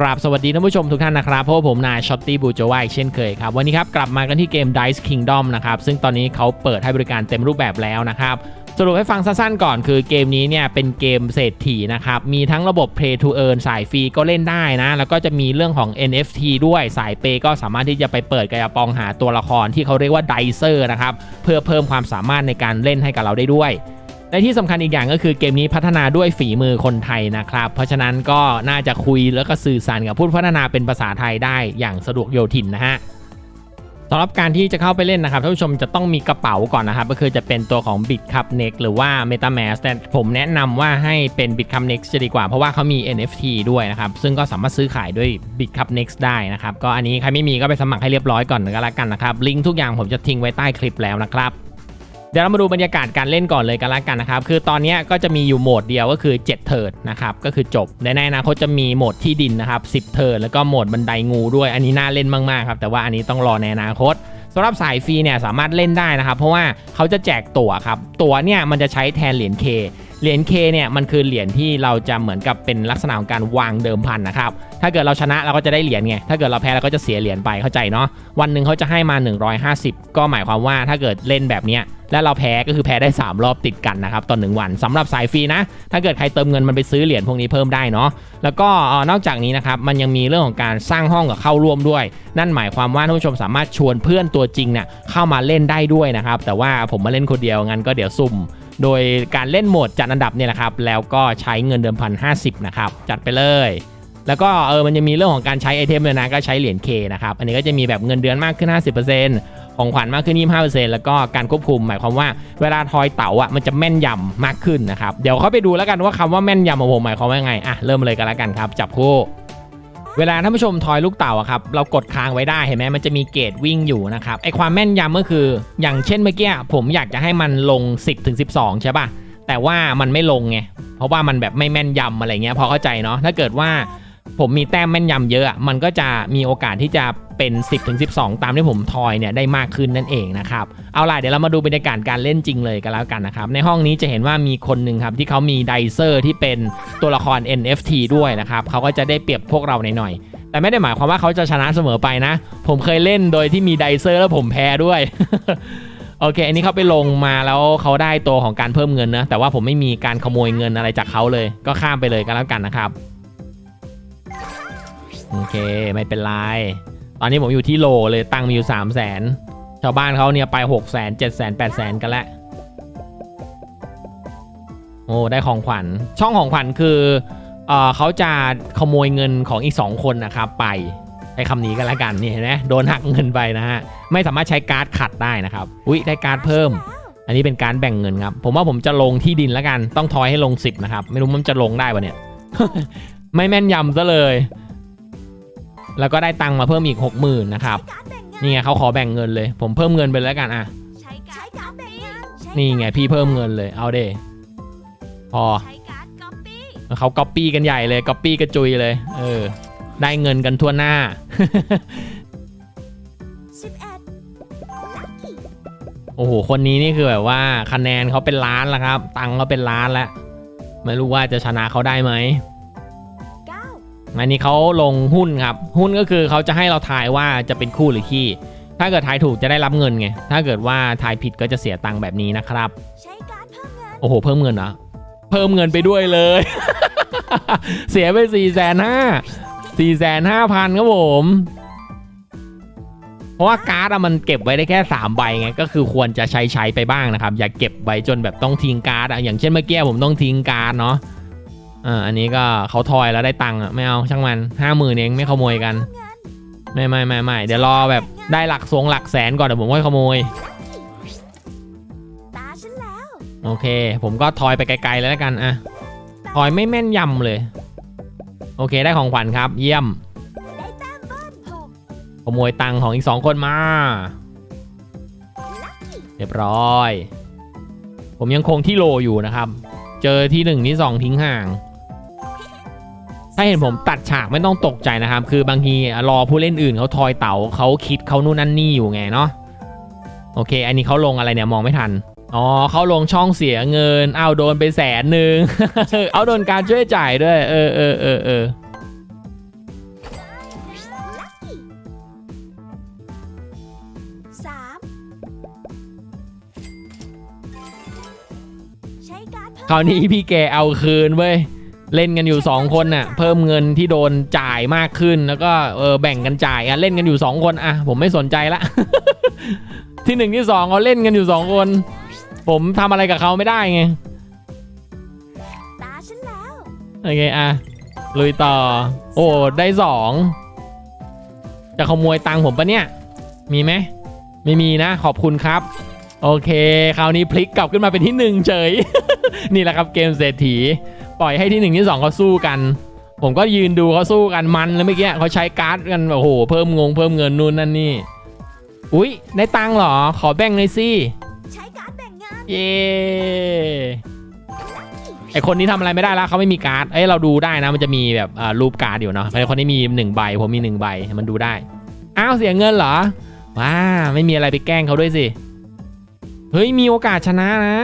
กราบสวัสดีท่านผู้ชมทุกท่านนะครับพราะว่าผมนายช็อตตี้บูโจวาอีกเช่นเคยครับ วันนี้ครับ กลับมากันที่เกม Dice Kingdom นะครับ ซึ่งตอนนี้เขาเปิดให้บริการเต็มรูปแบบแล้วนะครับ สรุปให้ฟังสั้นๆก่อนคือเกมนี้เนี่ย เป็นเกมเศรษฐีนะครับ มีทั้งระบบ Play to Earn สายฟรีก็เล่นได้นะ แล้วก็จะมีเรื่องของ NFT ด้วยสายเปย์ก็สามารถที่จะไปเปิดกระปองหาตัวละครที่เขาเรียกว่าไดเซอร์นะครับเพื่อเพิ่มความสามารถในการเล่นให้กับเราได้ด้วย และที่สำคัญอีกอย่างก็คือเกมนี้พัฒนาด้วยฝีมือคนไทยนะครับ เพราะฉะนั้นก็น่าจะคุยแล้วก็สื่อสารกับผู้พัฒนาเป็นภาษาไทยได้อย่างสะดวกโยทินนะฮะสำหรับการที่จะเข้าไปเล่นนะครับท่านผู้ชมจะต้องมีกระเป๋าก่อนนะครับ ก็คือจะเป็นตัวของ Bitcup Next หรือว่า MetaMask แต่ผมแนะนำว่าให้เป็น Bitcup Next จะดีกว่า เพราะว่าเขามี NFT ด้วยนะครับ ซึ่งก็สามารถซื้อขายด้วย Bitcup Next ได้นะครับ ก็อันนี้ใครไม่มีก็ไปสมัครให้เรียบร้อยก่อนก็แล้วกันนะครับ ลิงก์ทุกอย่างผมจะทิ้งไว้ใต้คลิปแล้วนะครับ เดี๋ยวเรามาดูบรรยากาศการเล่นก่อนเลยกันละกันนะครับ คือตอนนี้ก็จะมีอยู่โหมดเดียวก็คือ 7 เทิร์นนะครับ ก็คือจบในในอนาคตจะมีโหมดที่ดินนะครับ10 เทิร์นแล้วก็โหมดบันไดงูด้วย อันนี้น่าเล่นมากๆครับ แต่ว่าอันนี้ต้องรอในอนาคตสำหรับสายฟรีเนี่ยสามารถเล่นได้นะครับ เพราะว่าเขาจะแจกตั๋วครับ ตั๋วเนี่ยมันจะใช้แทนเหรียญเค เหรียญ K เนี่ยมันคือเหรียญที่เราจะเหมือนกับเป็นลักษณะของการวางเดิมพันนะครับ ถ้าเกิดเราชนะเราก็จะได้เหรียญไง ถ้าเกิดเราแพ้เราก็จะเสียเหรียญไปเข้าใจเนาะ วันหนึ่งเขาจะให้มา 150 ก็หมายความว่าถ้าเกิดเล่นแบบเนี้ยแล้วเราแพ้ก็คือแพ้ได้ 3 รอบติดกันนะครับตอนหนึ่งวันสำหรับสายฟรีนะ ถ้าเกิดใครเติมเงินมันไปซื้อเหรียญพวกนี้เพิ่มได้เนาะแล้วก็นอกจากนี้นะครับมันยังมีเรื่องของการสร้างห้องกับเข้าร่วมด้วย นั่นหมายความว่าท่านผู้ชมสามารถชวนเพื่อนตัวจริงเนี่ยเข้ามาเล่นได้ด้วยนะครับแต่ว่าผมมาเล่นคนเดียวงั้นก็เดี๋ยวซุ่ม โดยการเล่นโหมดจัดอันดับเนี่ยแหละครับ แล้วก็ใช้เงินเดิมพันห้าสิบนะครับ จัดไปเลย แล้วก็เออมันจะมีเรื่องของการใช้ไอเทมเลยนะ ก็ใช้เหรียญ K นะครับ อันนี้ก็จะมีแบบเงินเดือนมากขึ้น 50%ของขวัญมากขึ้น 25%แล้วก็การควบคุม หมายความว่าเวลาทอยเต๋าอะมันจะแม่นยำมากขึ้นนะครับ เดี๋ยวเขาไปดูแล้วกันว่าคำว่าแม่นยำของผมหมายความว่าไง อะเริ่มเลยกันแล้วกันครับ จับคู่ เวลาท่านผู้ชมทอยลูกเต่าอะครับเรากดค้างไว้ได้เห็นไหมมันจะมีเกจวิ่งอยู่นะครับไอความแม่นยำก็คือ อย่างเช่นเมื่อกี้ผมอยากจะให้มันลง 10ถึง12 ใช่ป่ะแต่ว่ามันไม่ลงไงเพราะว่ามันแบบไม่แม่นยำอะไรเงี้ยพอเข้าใจเนาะถ้าเกิดว่า ผมมีแต้มแม่นยำเยอะ มันก็จะมีโอกาสที่จะเป็น 10ถึง12 ตามที่ผมทอยเนี่ยได้มากขึ้นนั่นเองนะครับ เอาล่ะเดี๋ยวเรามาดูบรรยากาศการเล่นจริงเลยกันแล้วกันนะครับ ในห้องนี้จะเห็นว่ามีคนหนึ่งครับที่เขามีไดเซอร์ที่เป็นตัวละคร NFT ด้วยนะครับเขาก็จะได้เปรียบพวกเราหน่อยแต่ไม่ได้หมายความว่าเขาจะชนะเสมอไปนะ ผมเคยเล่นโดยที่มีไดเซอร์แล้วผมแพ้ด้วยโอเค อันนี้เขาไปลงมาแล้วเขาได้ตัวของการเพิ่มเงินนะ แต่ว่าผมไม่มีการขโมยเงินอะไรจากเขาเลย ก็ข้ามไปเลยกันแล้วกันนะครับ โอเคไม่เป็นไร ตอนนี้ผมอยู่ที่โลเลยตังมีอยู่3 0 0แสนชาวบ้านเขาเนี่ยไป6 0 0 0 0 7 0 0 0 8 0 0 0กันแล้วโอ้ได้ของขวัญช่องของขวัญคือเออเขาจะขโมยเงินของอีก 2 คนนะครับไปใช้คำนี้กันแล้วกันนี่เห็นไหมโดนหักเงินไปนะฮะไม่สามารถใช้การ์ดขัดได้นะครับอุ๊ยได้การ์ดเพิ่ม อันนี้เป็นการแบ่งเงินครับผมว่าผมจะลงที่ดินแล้วกันต้องทอยให้ลง 10 นะครับ ไม่รู้มันจะลงได้ปะเนี่ย ไม่แม่นยำซะเลย แล้วก็ได้ตังค์มาเพิ่มอีก 60,000นะครับนี่ไงเขาขอแบ่งเงินเลย ผมเพิ่มเงินไปแล้วกันอะใช้การ์ดก๊อปปี้นี่ไงพี่เพิ่มเงินเลยเอาเดพอใช้การ์ดก๊อปปี้เขาก๊อปปี้กันใหญ่เลยก๊อปปี้กระจุยเลยเออได้เงินกันทั่วหน้าสิบเอ็ดโอ้โหคนนี้นี่คือแบบว่าคะแนนเขาเป็นล้านแล้วครับ ตังค์เขาเป็นล้านแล้วไม่รู้ว่าจะชนะเขาได้ไหมเก้า อันนี้เขาลงหุ้นครับ หุ้นก็คือเขาจะให้เราทายว่าจะเป็นคู่หรือขี้ ถ้าเกิดทายถูกจะได้รับเงินไง ถ้าเกิดว่าทายผิดก็จะเสียตังค์แบบนี้นะครับใช้การ์ดเพิ่มเงินโอ้โห เพิ่มเงินเหรอเพิ่มเงินไปด้วยเลย เสียไปสี่แสนห้าสี่แสนห้าพันครับผม เพราะว่าการ์ดอะมันเก็บไว้ได้แค่ 3 ใบไง ก็คือควรจะใช้ใช้ไปบ้างนะครับ อย่าเก็บไว้จนแบบต้องทิ้งการ์ดอะอย่างเช่นเมื่อกี้ผมต้องทิ้งการ์ดเนาะ อ่าอันนี้ก็เขาทอยแล้วได้ตังค์อะไม่เอาช่างมันห้าหมื่นเองไม่ขโมยกัน ไม่ไม่ไม่ไม่เดี๋ยวรอแบบได้หลักสวงหลักแสนก่อนเดี๋ยวผมค่อยขโมยตาฉันแล้วโอเค ผมก็ทอยไปไกลๆเลยแล้วกันอะทอยไม่แม่นยำเลย โอเคได้ของขวัญครับ เยี่ยมได้แต้มเบิ้ลหกขโมยตังค์ของอีกสองคนมา เรียบร้อย ผมยังคงที่โลอยู่นะครับ เจอที่หนึ่งที่สองทิ้งห่าง ถ้าเห็นผมตัดฉากไม่ต้องตกใจนะครับ คือบางทีรอผู้เล่นอื่นเขาทอยเต๋าเขาคิดเขานู่นนั่นนี่อยู่ไงเนาะโอเค อันนี้เขาลงอะไรเนี่ยมองไม่ทันอ๋อเขาลงช่องเสียเงิน เอาโดนไปแสนหนึ่งเอาโดนการช่วยจ่ายด้วย เออเออเออเออคราวนี้พี่แกเอาคืนเว้ย เล่นกันอยู่ 2 คนน่ะเพิ่มเงินที่โดนจ่ายมากขึ้นแล้วก็เออแบ่งกันจ่ายอะเล่นกันอยู่ 2 คนอะผมไม่สนใจละ ที่หนึ่งที่สองเขาเล่นกันอยู่ 2 คน ผมทำอะไรกับเขาไม่ได้ไงตาฉันแล้วโอเคอะลุยต่อ โอ้ได้สองจะขโมยตังค์ผมปะเนี่ย มีไหมไม่มีนะขอบคุณครับ โอเค คราวนี้พลิกกลับขึ้นมาเป็นที่หนึ่งเฉย นี่แหละครับเกมเศรษฐี ปล่อยให้ที่หนึ่งที่สองเขาสู้กัน ผมก็ยืนดูเขาสู้กันมันเลยเมื่อกี้เขาใช้การ์ดกันโอ้โหเพิ่มงงเพิ่มเงินนู่นนั่นนี่อุ๊ยได้ตังค์เหรอขอแบ่งหน่อยสิใช้การดแบ่งงานเย้ไอคนนี้ทำอะไรไม่ได้แล้วเขาไม่มีการ์ดเอ้ยเราดูได้นะมันจะมีแบบอ่ารูปการ์ดอยู่เนาะไอคนนี้มีหนึ่งใบผมมีหนึ่งใบมันดูได้อ้าวเสียเงินเหรอว้าไม่มีอะไรไปแกล้งเขาด้วยสิเฮ้ยมีโอกาสชนะนะ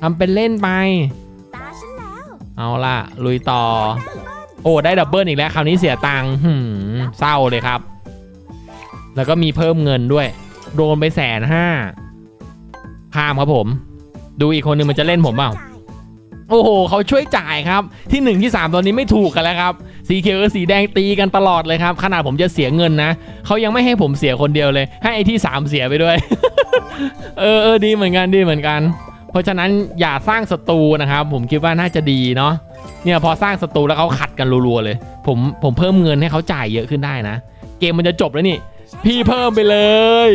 ทำเป็นเล่นไปตาฉันแล้ว เอาล่ะ ลุยต่อ โอ้ได้ดับเบิลอีกแล้วคราวนี้เสียตังค์เศร้าเลยครับ แล้วก็มีเพิ่มเงินด้วย โดนไปแสนห้าข้ามครับผม ดูอีกคนนึงมันจะเล่นผมเปล่าโอ้โหเขาช่วยจ่ายครับ ที่1ที่3ตอนนี้ไม่ถูกกันแล้วครับ สีเขียวกับสีแดงตีกันตลอดเลยครับ ขนาดผมจะเสียเงินนะเขายังไม่ให้ผมเสียคนเดียวเลย ให้ไอที่ 3 เสียไปด้วย เออเออดีเหมือนกันดีเหมือนกัน เพราะฉะนั้นอย่าสร้างศัตรูนะครับ ผมคิดว่าน่าจะดีเนาะเนี่ยพอสร้างศัตรูแล้วเขาขัดกันรัวๆเลย ผมผมเพิ่มเงินให้เขาจ่ายเยอะขึ้นได้นะ เกมมันจะจบแล้วนี่ พี่เพิ่มไปเลย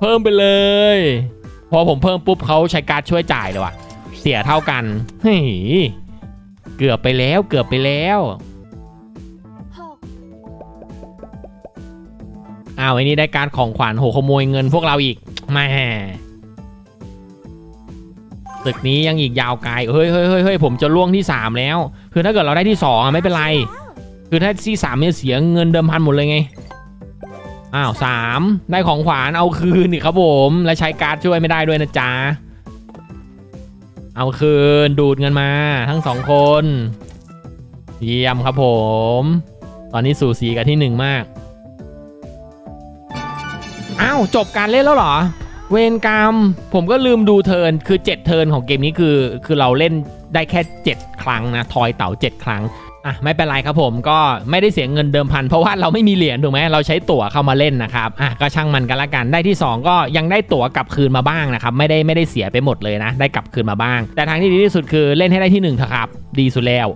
เพิ่มไปเลย พอผมเพิ่มปุ๊บเขาใช้การช่วยจ่ายเลยว่ะ เสียเท่ากันเฮ้ยเกือบไปแล้วเกือบไปแล้วอ้าวไอ้นี่ได้การของขวัญโหขโมยเงินพวกเราอีกแม่ ตึกนี้ยังอีกยาวไกลเฮ้ยเฮ้ยเฮ้ยเฮ้ยผมจะล่วงที่ 3 แล้ว คือถ้าเกิดเราได้ที่ 2อะไม่เป็นไร คือถ้าที่สามเนี่ยเสียเงินเดิมพันหมดเลยไงอ้าวสามได้ของขวัญเอาคืนนี่ครับผม และใช้การ์ดช่วยไม่ได้ด้วยนะจ๊ะเอาคืนดูดเงินมาทั้งสองคน เยี่ยมครับผม ตอนนี้สู่สีกันที่หนึ่งมากอ้าวจบการเล่นแล้วเหรอ เวรกรรม ผมก็ลืมดูเทิร์นคือ 7 เทิร์นของเกมนี้คือ คือเราเล่นได้แค่ 7 ครั้งนะ ทอยเต่า 7 ครั้งอะไม่เป็นไรครับผมก็ไม่ได้เสียเงินเดิมพัน เพราะว่าเราไม่มีเหรียญถูกไหมเราใช้ตั๋วเข้ามาเล่นนะครับอะก็ช่างมันกันละกันได้ที่ 2 ก็ยังได้ตั๋วกลับคืนมาบ้างนะครับไม่ได้ไม่ได้เสียไปหมดเลยนะ ได้กลับคืนมาบ้าง แต่ทางที่ดีที่สุดคือเล่นให้ได้ที่1เถอะครับ ดีสุดแล้ว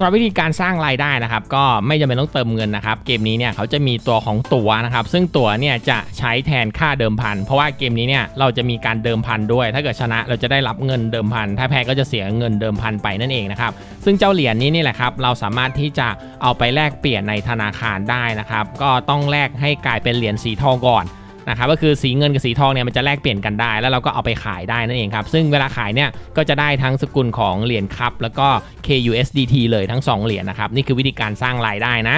ำหรับวิธีการสร้างรายได้นะครับ ก็ไม่จำเป็นต้องเติมเงินนะครับ เกมนี้เนี่ยเขาจะมีตัวของตั๋วนะครับ ซึ่งตั๋วเนี่ยจะใช้แทนค่าเดิมพัน เพราะว่าเกมนี้เนี่ยเราจะมีการเดิมพันด้วย ถ้าเกิดชนะเราจะได้รับเงินเดิมพัน ถ้าแพ้ก็จะเสียเงินเดิมพันไปนั่นเองนะครับ ซึ่งเจ้าเหรียญนี้นี่แหละครับ เราสามารถที่จะเอาไปแลกเปลี่ยนในธนาคารได้นะครับ ก็ต้องแลกให้กลายเป็นเหรียญสีทองก่อน นะครับก็คือสีเงินกับสีทองเนี่ยมันจะแลกเปลี่ยนกันได้ แล้วเราก็เอาไปขายได้นั่นเองครับ ซึ่งเวลาขายเนี่ยก็จะได้ทั้งสกุลของเหรียญครับแล้วก็ KUSDT เลยทั้ง 2 เหรียญนะครับ นี่คือวิธีการสร้างรายได้นะ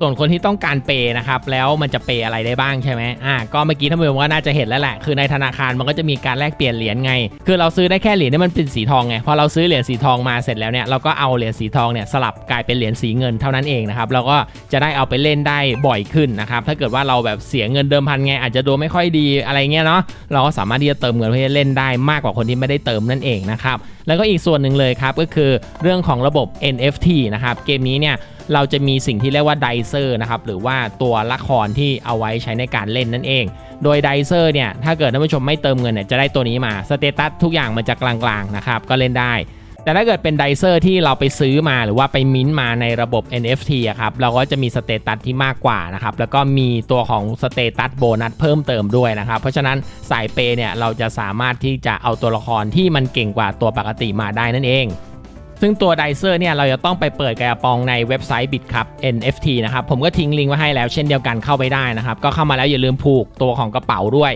ส่วนคนที่ต้องการเปย์นะครับแล้วมันจะเปย์อะไรได้บ้างใช่ไหมอ่าก็เมื่อกี้ท่านผู้ชมก็น่าจะเห็นแล้วแหละคือในธนาคารมันก็จะมีการแลกเปลี่ยนเหรียญไง คือเราซื้อได้แค่เหรียญที่มันเป็นสีทองไงพอเราซื้อเหรียญสีทองมาเสร็จแล้วเนี่ยเราก็เอาเหรียญสีทองเนี่ยสลับกลายเป็นเหรียญสีเงินเท่านั้นเองนะครับเราก็จะได้เอาไปเล่นได้บ่อยขึ้นนะครับถ้าเกิดว่าเราแบบเสียเงินเดิมพันไงอาจจะดูไม่ค่อยดีอะไรเงี้ยเนาะเราก็สามารถที่จะเติมเงินเพื่อเล่นได้มากกว่าคนที่ไม่ได้เติมนั่นเองนะครับแล้วก็อีกส่วนหนึ่งเลยครับก็คือเรื่องของระบบ NFT นะครับเกมนี้เนี่ย เราจะมีสิ่งที่เรียกว่าไดเซอร์นะครับหรือว่าตัวละครที่เอาไว้ใช้ในการเล่นนั่นเอง โดยไดเซอร์เนี่ยถ้าเกิดท่านผู้ชมไม่เติมเงินเนี่ยจะได้ตัวนี้มาสเตตัสทุกอย่างมันจะกลางๆนะครับก็เล่นได้ แต่ถ้าเกิดเป็นไดเซอร์ที่เราไปซื้อมาหรือว่าไปมิ้นท์มาในระบบ NFT อะครับเราก็จะมีสเตตัสที่มากกว่านะครับแล้วก็มีตัวของสเตตัสโบนัสเพิ่มเติมด้วยนะครับเพราะฉะนั้นสายเปย์เนี่ยเราจะสามารถที่จะเอาตัวละครที่มันเก่งกว่าตัวปกติมาได้นั่นเอง ซึ่งตัวไดเซอร์เนี่ยเราจะต้องไปเปิดกระปองในเว็บไซต์ BitCup NFT นะครับผมก็ทิ้งลิงก์ไว้ให้แล้วเช่นเดียวกันเข้าไปได้นะครับก็เข้ามาแล้วอย่าลืมผูกตัวของกระเป๋าด้วย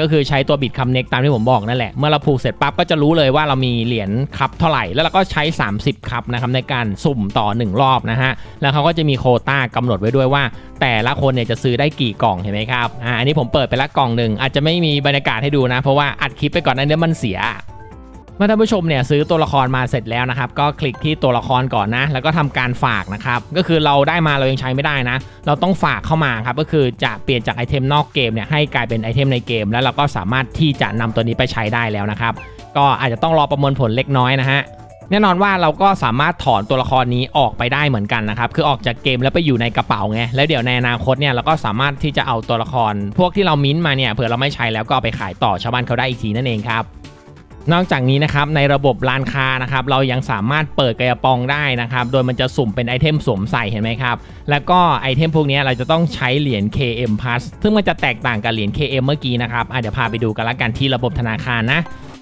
ก็คือใช้ตัวบิตคัมเน็กตามที่ผมบอกนั่นแหละ เมื่อเราผูกเสร็จปั๊บก็จะรู้เลยว่าเรามีเหรียญครับเท่าไหร่ แล้วเราก็ใช้ 30ครับนะครับในการสุ่มต่อ 1 รอบนะฮะ แล้วเขาก็จะมีโคต้ากำหนดไว้ด้วยว่า แต่ละคนเนี่ยจะซื้อได้กี่กล่องเห็นไหมครับ อ่าอันนี้ผมเปิดไปละกล่องหนึ่งอาจจะไม่มีบรรยากาศให้ดูนะ เพราะว่าอัดคลิปไปก่อนนั้นเดี๋ยวมันเสีย มื่อท่านผู้ชมเนี่ยซื้อตัวละครมาเสร็จแล้วนะครับ ก็คลิกที่ตัวละครก่อนนะ แล้วก็ทำการฝากนะครับ ก็คือเราได้มาเรายังใช้ไม่ได้นะ เราต้องฝากเข้ามาครับ ก็คือจะเปลี่ยนจากไอเทมนอกเกมเนี่ยให้กลายเป็นไอเทมในเกม แล้วเราก็สามารถที่จะนำตัวนี้ไปใช้ได้แล้วนะครับ ก็อาจจะต้องรอประมวลผลเล็กน้อยนะฮะแน่นอนว่าเราก็สามารถถอนตัวละครนี้ออกไปได้เหมือนกันนะครับ คือออกจากเกมแล้วไปอยู่ในกระเป๋าไง แล้วเดี๋ยวในอนาคตเนี่ยเราก็สามารถที่จะเอาตัวละคร พวกที่เรามิ้นท์มาเนี่ยเผื่อเราไม่ใช้แล้วก็เอาไปขายต่อชาวบ้านเขาได้อีกทีนั่นเองครับ นอกจากนี้นะครับในระบบร้านค้านะครับเรายังสามารถเปิดกระปองได้นะครับโดยมันจะสุ่มเป็นไอเทมสวมใส่เห็นไหมครับแล้วก็ไอเทมพวกนี้เราจะต้องใช้เหรียญ KM Plus ซึ่งมันจะแตกต่างกับเหรียญ KM เมื่อกี้นะครับเดี๋ยวพาไปดูกันละกันที่ระบบธนาคารนะ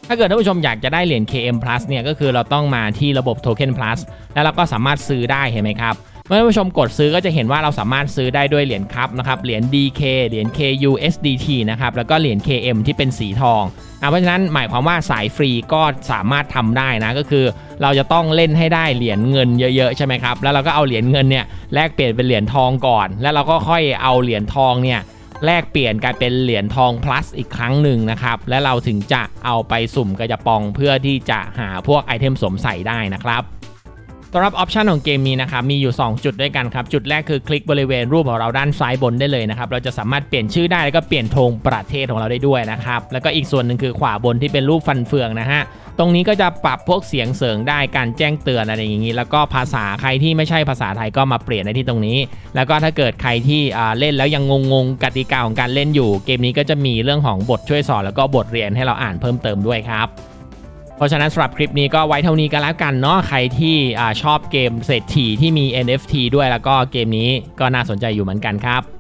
ถ้าเกิดท่านผู้ชมอยากจะได้เหรียญ KM Plus เนี่ยก็คือเราต้องมาที่ระบบ Token Plus แล้วเราก็สามารถซื้อได้เห็นไหมครับ เมื่อผู้ชมกดซื้อก็จะเห็นว่าเราสามารถซื้อได้ด้วยเหรียญครับนะครับเหรียญ DK เหรียญ KUSDT นะครับแล้วก็เหรียญ KM ที่เป็นสีทองอะเพราะฉะนั้นหมายความว่าสายฟรีก็สามารถทำได้นะก็คือ เราจะต้องเล่นให้ได้เหรียญเงินเยอะๆใช่ไหมครับแล้วเราก็เอาเหรียญเงินเนี่ยแลกเปลี่ยนเป็นเหรียญทองก่อน แล้วเราก็ค่อยเอาเหรียญทองเนี่ยแลกเปลี่ยนกลายเป็นเหรียญทอง plus อีกครั้งหนึ่งนะครับ และเราถึงจะเอาไปสุ่มกระจะปองเพื่อที่จะหาพวกไอเทมสวมใส่ได้นะครับ สำหรับออปชันของเกมนี้นะครับมีอยู่ 2 จุดด้วยกันครับ จุดแรกคือคลิกบริเวณรูปของเราด้านซ้ายบนได้เลยนะครับเราจะสามารถเปลี่ยนชื่อได้แล้วก็เปลี่ยนธงประเทศของเราได้ด้วยนะครับแล้วก็อีกส่วนหนึ่งคือขวาบนที่เป็นรูปฟันเฟืองนะฮะตรงนี้ก็จะปรับพวกเสียงเสริงได้การแจ้งเตือนอะไรอย่างนี้ แล้วก็ภาษาใครที่ไม่ใช่ภาษาไทยก็มาเปลี่ยนในที่ตรงนี้ แล้วก็ถ้าเกิดใครที่เล่นแล้วยังงงๆกติกาของการเล่นอยู่ เกมนี้ก็จะมีเรื่องของบทช่วยสอนแล้วก็บทเรียนให้เราอ่านเพิ่มเติมด้วยครับ เพราะฉะนั้นสำหรับคลิปนี้ก็ไว้เท่านี้กันแล้วกันเนาะใครที่อชอบเกมเศรษฐีที่มี NFT ด้วยแล้วก็เกมนี้ก็น่าสนใจอยู่เหมือนกันครับ